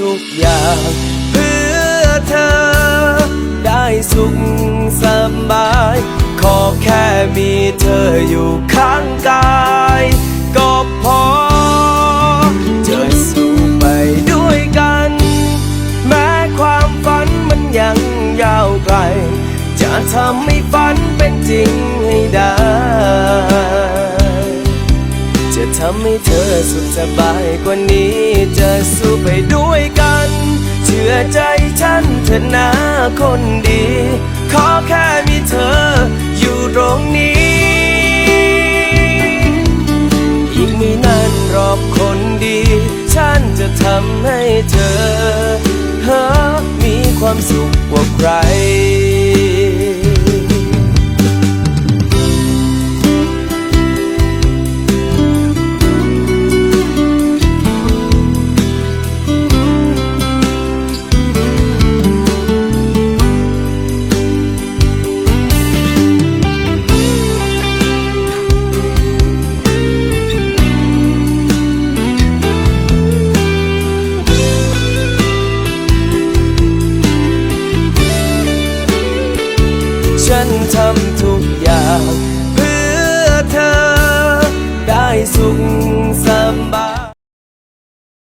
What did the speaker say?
ทุกอย่าง เพื่อเธอ ได้สุขสบาย ขอแค่มีเธออยู่ข้างกาย ก็พอ จะสู้ไปด้วยกัน แม้ความฝันมันยังยาวไกล จะทำให้ฝันเป็นจริงให้ได้ ทำให้เธอสุขสบายกว่านี้จะสู้ไปด้วยกัน เชื่อใจฉันเถอะนะคนดี ขอแค่มีเธออยู่ตรงนี้ อีกไม่นานรอบคนดี ฉันจะทำให้เธอเฮอมีความสุขกว่าใคร ฉันทำทุกอย่าง เพื่อเธอได้สุข